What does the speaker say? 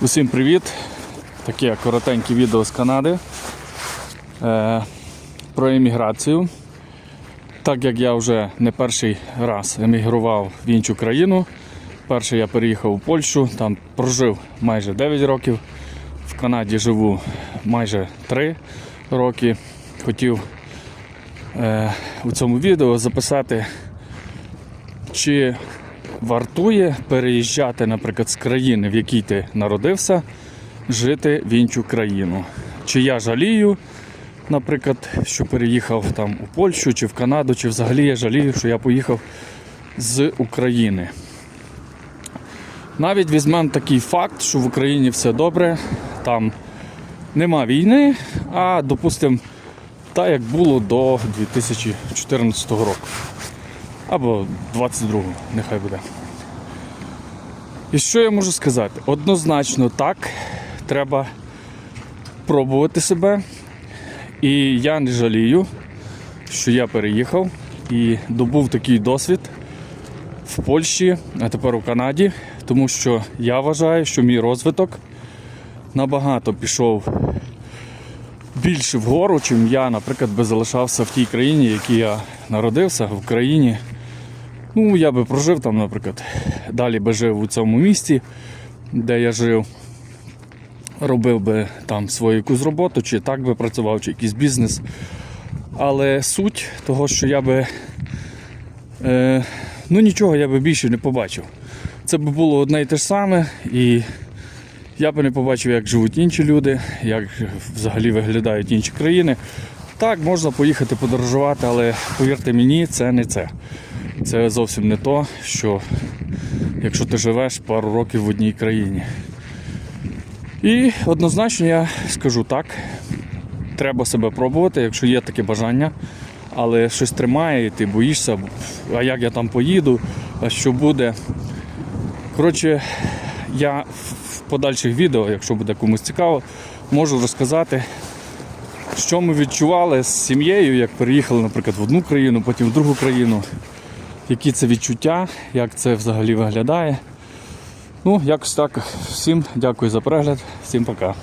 Усім привіт! Таке коротеньке відео з Канади е, про еміграцію. Так як я вже не перший раз емігрував в іншу країну. Перший я переїхав у Польщу, там прожив майже 9 років. В Канаді живу майже 3 роки. Хотів е, у цьому відео записати, чи вартує переїжджати, наприклад, з країни, в якій ти народився, жити в іншу країну. Чи я жалію, наприклад, що переїхав там у Польщу чи в Канаду, чи взагалі я жалію, що я поїхав з України. Навіть візьмемо такий факт, що в Україні все добре, там нема війни, а допустимо, так як було до 2014 року. Або 22-го, нехай буде. І що я можу сказати? Однозначно так, треба пробувати себе. І я не жалію, що я переїхав і добув такий досвід в Польщі, а тепер у Канаді, тому що я вважаю, що мій розвиток набагато пішов більше вгору, чим я, наприклад, би залишався в тій країні, в якій я народився, в Україні. Ну, я би прожив там, наприклад, далі би жив у цьому місті, де я жив. Робив би там свою якусь роботу, чи так би працював, чи якийсь бізнес. Але суть того, що я би е, ну нічого я би більше не побачив. Це би було одне і те ж саме, і я би не побачив, як живуть інші люди, як взагалі виглядають інші країни. Так, можна поїхати подорожувати, але повірте мені, це не це. Це зовсім не то, що якщо ти живеш пару років в одній країні. І однозначно я скажу так, треба себе пробувати, якщо є таке бажання, але щось тримає, і ти боїшся, а як я там поїду, а що буде. Коротше, я в подальших відео, якщо буде комусь цікаво, можу розказати, що ми відчували з сім'єю, як переїхали, наприклад, в одну країну, потім в другу країну. Які це відчуття, як це взагалі виглядає. Ну, якось так. Всім дякую за перегляд, всім пока.